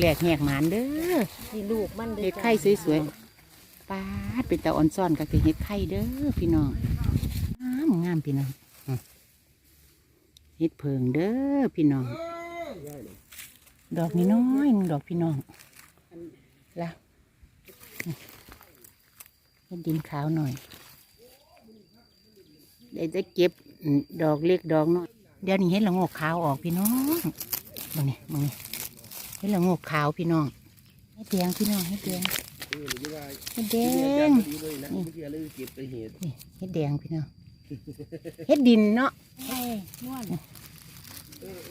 แรกแหกหมานเด้อนี่ลูกมันเห็ดไข่สวยๆป้าดเป็นตาอ่อนซ่อนก็คือเห็ดไข่เด้อพี่น้องงามงามพี่น้องอืมเห็ดเพิงเด้อพี่น้อง ดอกนี้น้อยๆดอกพี่น้องละเห็ดดินขาวหน่อยเดี๋ยวจะเก็บอืมดอกเล็กดอกน้อยเดี๋ยวนี้เห็ดละโงกขาวออกพี่น้องมึงนี่มึงนี่ เห็ดละโงกขาวพี่น้องเห็ดแดงพี่น้องเห็ดแดงเออหรือว่าเห็ดแดเดี๋ยวงจะดีเลยนะเมื่อกี้เลยเก็บไปเห็ดนี่เห็ดแดงพี่น้องเห็ดดินเนาะไข่ม้วน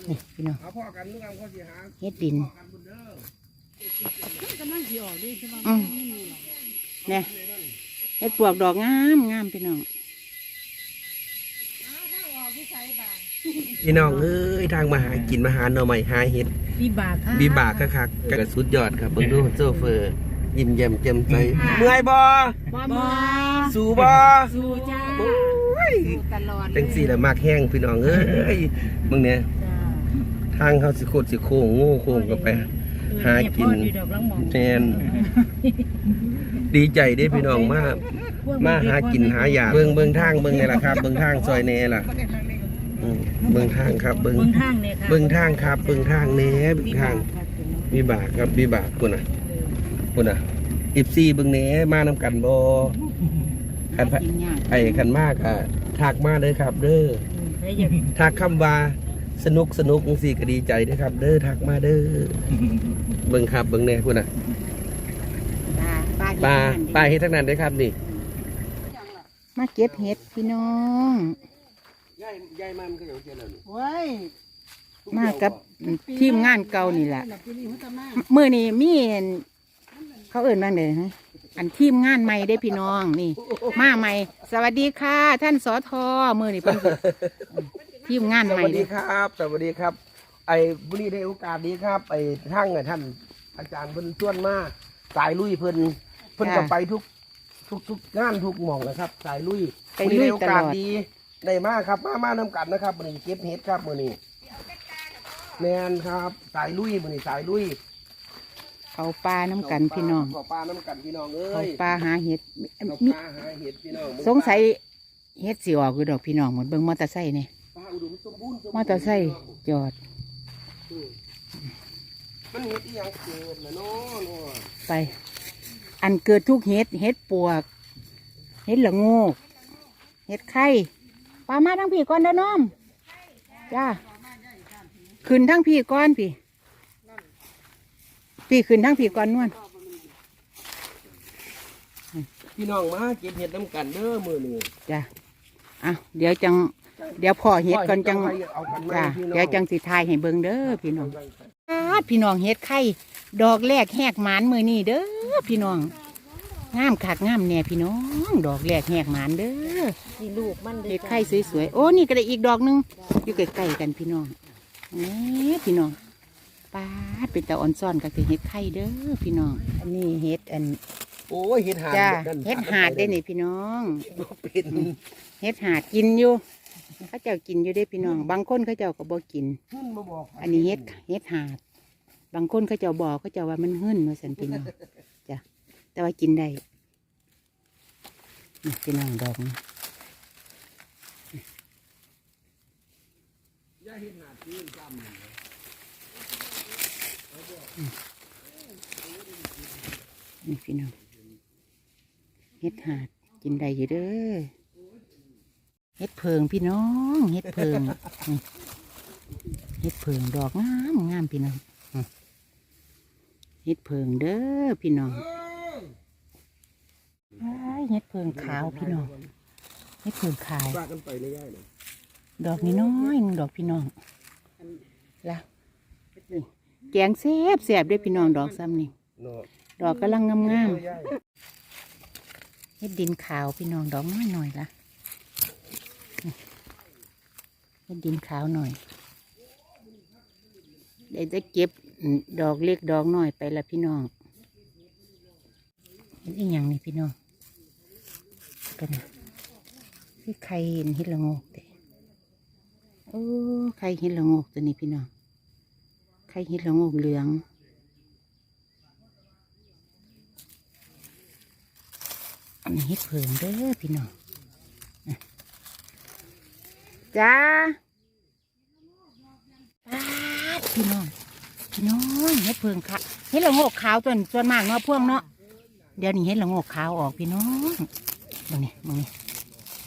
นี่พี่น้องเอาพ่อกันลูกกันก็สิหาเห็ดดินกันบุญเด้อกำลังสิออกดิใช่ไหมอืมเนี่ยเห็ดปวกดอกงามงามพี่น้อง พี่น้องเอ้ยทางมาหากินมาหาหน่อไม้หาเห็ดบีบากค่ะบีบากคักๆกระสุดยอดครับเบิ่งดูโซเฟอร์ยิ้มแย้มแจ่มใสเมื่อยบ่บ่บ่สู้บ่สู้จ้าโอ้ยตลอดจังสี่ละมากแห้งพี่น้องเอ้ยเบิ่งเนี่ยจ้าทางเขาสิโคตรสิโค้งโง่โค้งกันไปหากินเยพ่อดีดอกลังหมองแทนดีใจเด้พี่น้องมามาหากินหาอยากเบิ่งเบิ่งทางเบิ่งนี่ล่ะครับ เบิ่งทางซอยแหน่ล่ะ อืมเบิ่งทางครับ เบิ่งเบิ่งทางเนี่ยค่ะเบิ่งทางครับ เบิ่งทางแหน่เบิ่งทางมีบากครับมีบากพุ่นน่ะพุ่นน่ะอิบซี่เบิ่งแหน่มานํกันบ่คันพะกินยากไอ้คันมากอะทักมาเด้อครับ เด้อใครอยากทักคำว่าสนุกสนุกจังซี่ก็ดีใจเด้อครับ เด้อทักมาเด้อเบิ่งครับเบิ่งแหน่พุ่นน่ะปลาปลาปลาเห็ดปลาเฮ็ดทั้งนั้นเด้อครับนี่ มาเก็บเห็ดพี่น้องยายยายมันก็อย่างเช่นแล้วนี่เว้ยมากับทีมงานเก่านี่แหละปีนี้มันจะมามื่อนี้มีอันเขาเอิ่นบ้างเลยนะอันทีมงานใหม่ได้อพี่น้องนี่ มาใหม่ สวัสดีค่ะ ท่านสอทอมื่อนี้เป็นทีมงานสใหม่วัสเลดียครับ สวัสดีครับ ไอ้บุรีได้โอกาสดีครับไอ้ทั้งไอ้ท่านอาจารย์เพิ่นชวนมาสายลุยเพิ่นเพิ่นก็ไปทุกทุกทุกงานทุกหม่องนะครับ สายลุยไปมื้อลุนี้ยได้โอตลกาสอดดี ได้มาครับมามานํกันนะครับมื้อนี้เก็บเห็ดครับมื้อนี้แม่นครับสายลุยมื้อนี้สายลุยเขาปลาน้ำกันพี่น้องขอปลาน้ำกันพี่น้องเอ้เขายปลาหาเห็ดขอมีปลาหาเห็ดพี่น้องสงสัยเฮ็ดสิออกคือดอกพี่น้องหมดเบิ่งมอเตอร์ไซค์นี่ปลาอุดมสมบูรณ์สบูมอเตอร์ไซค์จอดอืมมันเห็ดอีหยังเกิดล่ะเนาะเนาะไป อันเกิดทุกเห็ดเห็ดปวกเห็ดละโงกเห็ดไข่ ปลามาทั้งพี่ก่อนเด้อน้อมจ้าขึ้นทั้งพี่ก่อนพี่ พี่ขึ้นทั้งพี่ก่อนนวลพี่น้องมาเก็บเห็ดน้ำกันเด้อมื้อนี้จ้าอะเดี๋ยวจัง เดี๋ยวพ่อเห็ดก่อนจังเอากันมาจ้าพี่น้องเดี๋ยวจังสิทายให้เบิ่งเด้อพี่น้องปาดพี่น้องเห็ดไข่ดอกแรกแหกหมานมือนี่เด้อพี่น้อง งามคักงามแน่พี่น้อง ดอกแรกแหกหมานเด้อนี่ลูกมันเห็ดไข่สวยๆ โอ้นี่ก็ได้อีกดอกหนึง อยู่ใกล้ๆกันพี่น้องนี่พี่น้องป้าดเป็นตาอ่อนซ่อนก็คือเห็ดไข่เด้อพี่น้อง อันนี้เห็ดอันโอ้ยเห็ดหาดจ้านั่นเห็ดหาดได้นี่พี่น้องบ่เป็นเห็ดหาดกินอยู่เขาเจ้ากินอยู่ได้พี่น้อง บางคนเขาเจ้าก็บ่กินขึ้นมาบอกอันนี้เห็ดเห็ดหาด บางคนเขาเจ้าบอกเขาเจ้าว่ามันหึ่นว่าสันพี่น้องจ้ะ แต่ว่ากินได้พี่น้องดอกนี่พี่น้องเห็ดหาดกินได้อยู่เด้อเห็ดเพิงพี่น้องเห็ดเพิงเห็ดเพิงดอกงามงามพี่น้องเห็ดเพิงเด้อพี่น้อง เห็ดเพิงขาวพี่น้องเห็ดเพิงขาวว่ากันไปเลยย่าเนี่ยดอกนี้น้อยหนึ่งดอกพี่น้องแล้วนี่แกงแซ่บแซ่บด้วยพี่น้องดอกซ้ำนี่เนาะดอกกำลังงามย่ๆเฮ็ดดินขาวพี่น้องดอกน้อยหน่อยละเฮ็ดดินขาวหน่อยเดี๋ยวจะเก็บอืมดอกเล็กดอกน้อยไปละพี่น้องเห็นอีหยังนี่พี่น้อง กันคือใครเห็นฮิลดลงอกเด็โอ้ใครฮิลดลงอกตัวนี้พี่น้องใครฮิลดลงอกเหลืองอันนี้เห็ดเผิงเด้อพี่น้องจ้าจ้าพี่น้องพี่น้องเห็ดเพิงค่ะฮิลดลงอกขาวตัวส่วนมากเนาะพ่วงเนาะเดี๋ยวนี้เห็ดละงกขาวออกพี่น้อง มึงนี่มึงนี่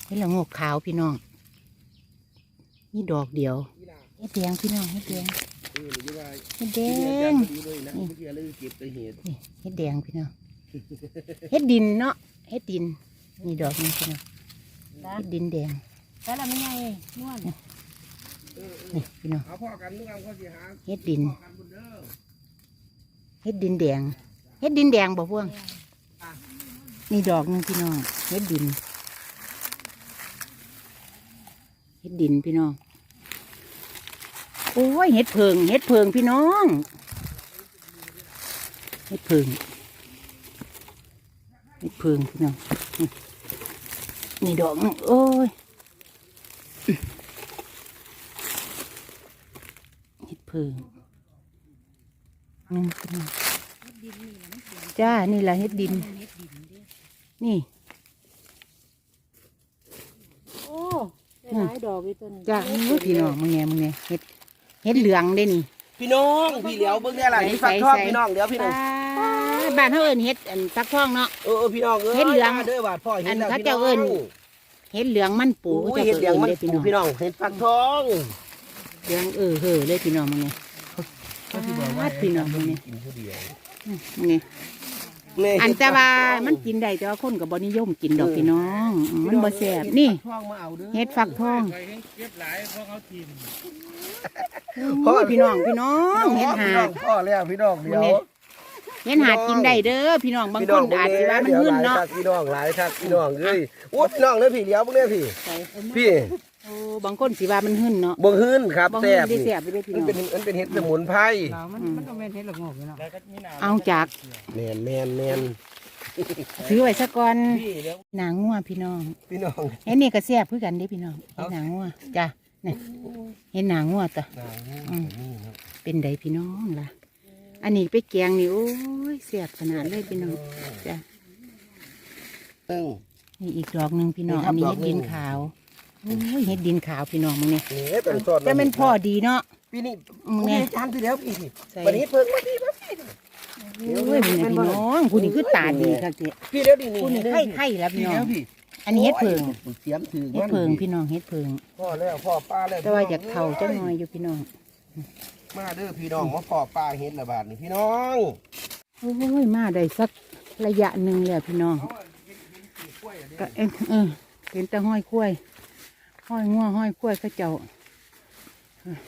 เฮ็ดละโงกขาวพี่น้องนี่ดอกเดียวเฮ็ดแดงพี่น้องเฮ็ดแดงเออหรือว่าเฮ็ดแดที่นี่อาจารงย์พอดีเลยนะนี่เมื่อกี้เลยเก็บไปเห็ดนี่เฮ็ดแดงพี่น้องเฮ็ดดินเนาะเฮ็ดดินนี่ดอกนี้พี่น้องเฮ็ดดินแดงแต่ละไม่ไงนวลนี่พี่น้องเอาพ่อกันทุกครั้งเขาสิหาเฮ็ดดินพ่อกันบนเด้อเฮ็ดดินแดงเฮ็ดดินแดงบ่พวง นี่ดอกหนึงพี่น้องเฮ็ดดินเฮ็ดดินพี่น้องโอ้ยเฮ็ดเพิงเฮ็ดเพิงพี่น้องเฮ็ดเพิงเฮ็ดเพิงพี่น้องนี่ดอกหนึงโอ้ยเฮ็ดเพิงหนึงพี่น้องจ้านี่แหละเฮ็ดดิน นี่ โอ้ได้หลายดอกอีตัวนี้จ้าโอ้ยพี่น้องมึงไงมึงไงเฮ็ดเฮ็ดเหลืองได้นี่พี่น้องพี่เหลียวเบิ่งเนี่ยล่ะใส่นี่ฟักทองใส่พี่น้องเดี๋ยวพี่น้องบ้านเขาเอิ้นเฮ็ดอันฟักทองเนาะเออเออพี่น้องเอ้ยเฮ็ดเหลืองมาเด้อบาดพ่อเห็นแล้วอันเขาพี่เจ้าน้องเอิ้นเฮ็ดเหลืองมันปูโอ้เขายจะเห็ดเหลืองมันเลยพี่ปูน้องพี่น้องเห็ดฟักทองเหลืองเออเฮ้อเลยพี่น้องมึงไงเขาที่บอกว่าพี่น้องมึงไงกินผู้เดียวมึงไงแม่ อันเห็ดแต่ว่าฟักทองมันกินได้แต่ว่าคนก็บ่นิยมกินดอกพี่น้องอืมมันบ่แซ่บนี่ฟักทองมาเอาเด้อเฮ็ดฟักทองใครให้เก็บหลายเพราะเขาทิมโอ้ยพี่น้องพี่น้องเฮ็ดหาพี่น้องพ่อแล้วพี่น้องเดี๋ยว เฮ็ดหากินได้เด้อพี่น้องบางคนอาจสิว่ามันหึ่นเนาะพี่น้องหลายครับพี่น้องเอ้ยโอ้พี่น้องเลยพี่เลี้ยวพวกเนี้ยพี่ใส่พี่โอ้บางคนสิว่ามันหึ่นเนาะบ่หื้นครับบ่หึ่แซ่นบได้นี่แซ่บไปเด้อพี่มันน้องเป็นมันเป็นเห็ดสมุนไพรมันมันก็เป็นเห็ดละโงกอยู่เนาะแล้วก็มีหนาวเอาจากแมนแมนแมนถือไว้ซะก่อนพี่เลี้ยวหนังงัวพี่น้องพี่น้องเห็นนี่ก็แซ่บคือกันเด้พี่น้องเห็นหนังงัวจ้ะนี่เห็นหนังงัวต่ออืมเป็นไดพี่น้องล่ะ อันนี้ไปแกงนี่โอ้ยแซ่บขนาดเลยพี่น้องจ้ะตึ้งนี่อีกดอกหนึ่งพี่น้องนี่ครัอับนนี้ดอเห็กดหนึ่ดิงนขาวโอ้ยเห็ดดินขาวพี่น้องมึงเนี่ยนี่เป็นซอสจะเป็นพ่อดีเนาะพี่นี่มึงพี่เนี่ยทานที่แล้วพี่พี่ใส่วันนี้เพิ่งมาพี่มาพี่โอ้ยมึงเนี่ยพี่น้องผู้นี้คือตาดีครับเจ๊พี่เดี๋ยวดินี่ผู้นี้ไข่ไข่แล้วพี่พี่น้อแล้งวพี่อันนี้เห็ดเพิงเสียมถือเห็ดเพิงพี่น้องเห็ดเพิงพ่อแล้วพ่อป้าแล้วแต่ว่าอยากเข่าจังหน่อยอยู่พี่น้อง มาเด้อพี่น้องมาพ่อป้าเห็ดละบาทนี่พี่น้องโอ้ยมาได้สักระยะหนึ่งแล้วพี่น้องก็เอ็งเออเห็นแต่ห้อยกล้วย ห้อยงัวห้อยกล้วยเขาเจ้าเออ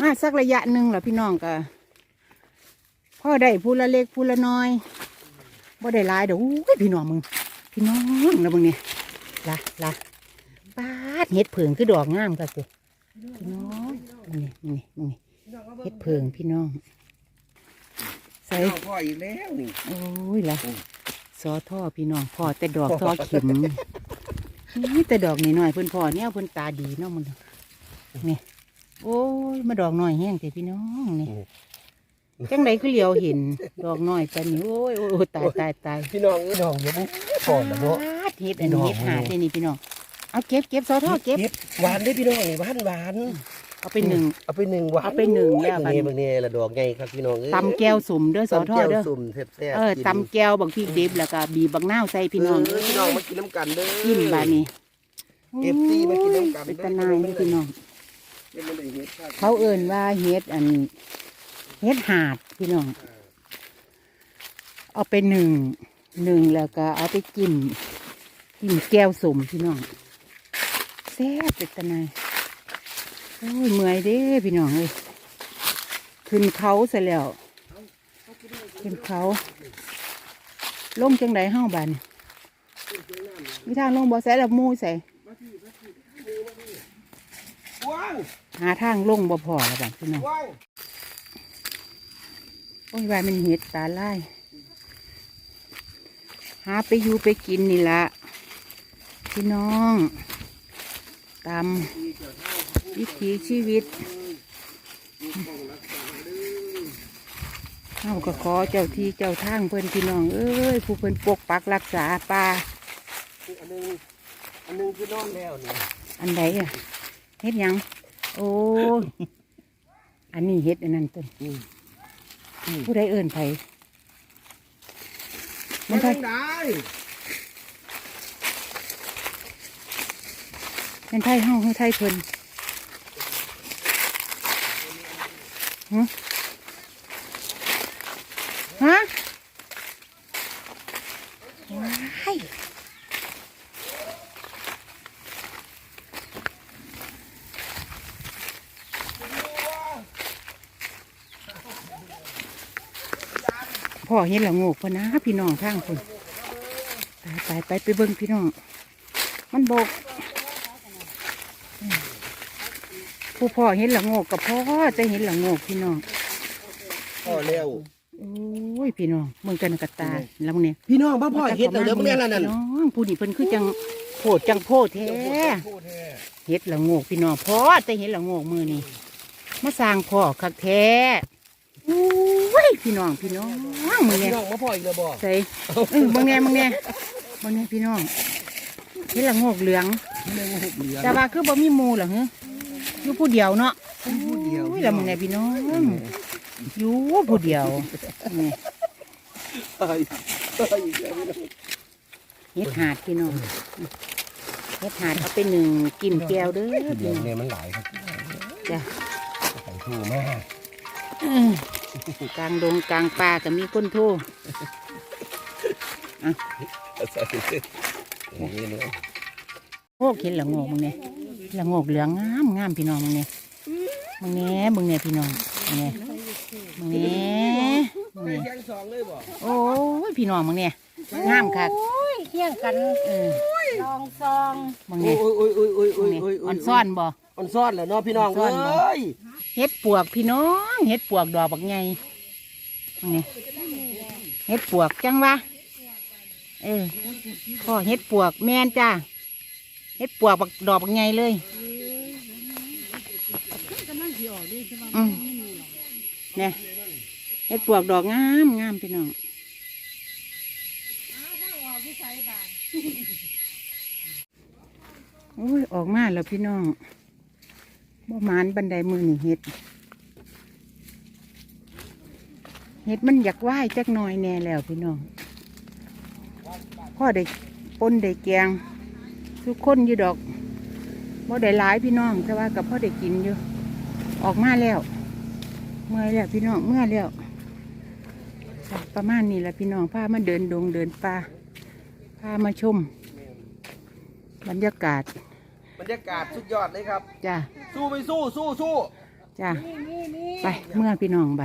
มาสักระยะหนึ่งแล้วพี่น้องก็พ่อได้ผู้ละเล็กผู้ละน้อยบ่ได้หลายเดี๋ยวอุ้ยพี่น้องมึง พี่น้องแล้วมึงเนี่ยละละปาดเห็ดเผิงคือดอกงามค่ะสิ พี่น้องนี่นี่นี่เห็ดเผิงพี่น้อง ใส่เอาพ่ออีกแล้วนี่ โอ้ยละซอท่อพี่น้องพ่อแต่ดอกท่อเข็มนี่แต่ดอกนี่หน่อยๆเพิ่นพ่อเนี่ยเพิ่นตาดีเนาะมันนี่โอ้ยมาดอกหน่อยแห้งแต่พี่น้องนี่จังไดคือเหลียวเห็น ดอกน้อยแต่นี่โอ้ยโอ้ยโอ้ยตายตายตายพี่น้องพี่น้องเดี๋ยวมึงก่อนนะเนาะปาดเห็ดอันนี้เห็ดหาดนี่พี่น้อง เอาเก็บเก็บซอท่อเก็บ หวานได้อพี่น้องนี่หวานหวานเอาไปหนึ่ง เอาไปหนึ่งหวานเอาไปหนึ่งแล้ว บางนี้บางนี้ละดอกไงครับพี่น้องเอ้ยตำแก้วสุ่มเด้อซอท่อเด้อตำแก้วสุ่มแซ่บๆเออกินตำแก้วบางพี่ดิบแล้วก็บีบบักนาวใส่พี่น้องเพี่น้องมากินน้ำกันเด้อ กินบานี่เอฟซีมากินน้ำกันเป็นตะนายนี่พี่น้องเฮ็ดมันได้เฮ็ดครับเขาเอิ่นว่าเฮ็ดอันเฮ็ดหาดพี่น้อง เอาไปหนึ่งหนึ่งแล้วก็เอาไปจิ้มจิ้มแก้วสมพี่น้อง แซ่บเป็นตะนายโอ้ยเมื่อยเด้พี่น้องเอ้ยขึ้นเขาซะแล้วขึ้นเขาลงจังไดเฮ้าบานมีทางลงบ่ใส่ละมูใส่หาทางลงบ่พอแล้วบานพี่น้องว้างโอ้ยว่ามันเห็ดตาไล่หาไปอยู่ไปกินนี่ละพี่น้อง ตามวิถีชีวิตหาเอาก็ขอเจ้าที่เจ้าทางเพิ่นพี่น้อง เอ้ยผู้เพิ่นปกปักรักษาป่าอันหนึงอันหนึงคือนอนแล้วเนี่ยอันใดอะเฮ็ดหยัง โอ้ยอันนี้เฮ็ดอันนั้นต้นอืมผู้ใดเอิ่นไผมัมันนไท ทยได้มันไทยเฮาคือไทยเพิ่นฮะฮะว้ายพ่อเห็นละโงกพะนะพี่น้องทางคนไปไปไปไปเบิ่งพี่น้อง มันบกอืม ผู้พ่อเห็นและโงกกับพ่อจะเห็นและโงกพี่น้องพอแล้วโอ้ยพี่น้องมึงกันกระตาแล้วมึงเนี่ยพี่น้องพ่อพ่อเฮ็ดแล้วเด้อมึงเนี่ยนั่นพี่น้องผู้นี่เพิ่นคือจังโพดจังโพดแท้เฮ็ดละโงกพี่น้องพ่อแต่เห็นละโงกมือนี่มาสร้างพ่อคักแท้อุ้ยพี่น้องพี่น้องมึงพี่เนี่ยน้องมาพ่ออีกแล้วบ่ใส่เออมึงเนี่ยมึงเนี่ยมึงเนี่ยพี่น้องเห็นละโงกเหลืองพี่น้องมาหุบเหลืองแต่ว่าคือบ่มีหมูเหรอฮะ อยู่ผู้เดียวเนาะผู้เดียวอุ้ยแล้วมึงเนี่ยพี่น้องอยู่ผู้เดียวนี่เอ้ยเอ้ยอีกแล้วพี่น้องเฮ็ดหาดพี่น้องเฮ็ดหาดเอาไปหนึ่งกินแก้วเด้อเดี๋พี่ยวน้องเนี่ยมันหลายครับจ้ะใส่ถูมากอื้อกลางดงกลางป่าก็มีคนโทรใส่อย่างนี้เลยโอ้เห็นละโงกมึงเนี่ย ละโงกเหลืองงามงามพี่น้องมึงเนี่ยมึงเนี่ยมึงเนี่ยพี่น้องมึงเนี่ยมึงเนี่ยมึงใส่เนี่ยแข้งสองเลยบ่โอ้ยพี่น้องมึงเนี่ยงามคักโอ้ยเที่ยงกันเออลองซองมึงโอ้เนี่ยยโอ้ยโอ้ยโอ้ยมึโอ้งยเนี่ยโอ้ยอ่อนซ่อนบ่อ่อนซ่อนแหละเนาะพี่น้องอ่อนซ่อนบ่เอ้ยเฮ็ดปวกพี่น้องเฮ็ดปวกดอกบักใหญ่มึงเนี่ยเฮ็ดปวกจังวะเออพ่อเฮ็ดปวกแม่นจ้า เฮ็ดปวกบักดอกบักใหญ่เลยอืมเนี่ยเฮ็ดปวกดอกงามงามพี่น้องโอ้ยออกมาแล้วพี่น้องบ่มานบันไดมือนี่เฮ็ดเฮ็ดมันอยากไหว้จักหน่อยแน่แล้วพี่น้องพ่อได้ปนได้แกง ทุกคนอยู่ดอกบ่ได้หลายพี่น้องแต่ว่ากับพ่อได้กินอยู่ ออกมาแล้ว เมื่อยแล้วพี่น้องเมื่อยแล้วจ้ะประมาณนี้แหละพี่น้องพามาเดินดงเดินป่าพามาชม บรรยากาศ บรรยากาศสุดยอดเลยครับ จ้ะสู้ไปสู้สู้สู้จ้ะไปเมื่อพี่น้องไป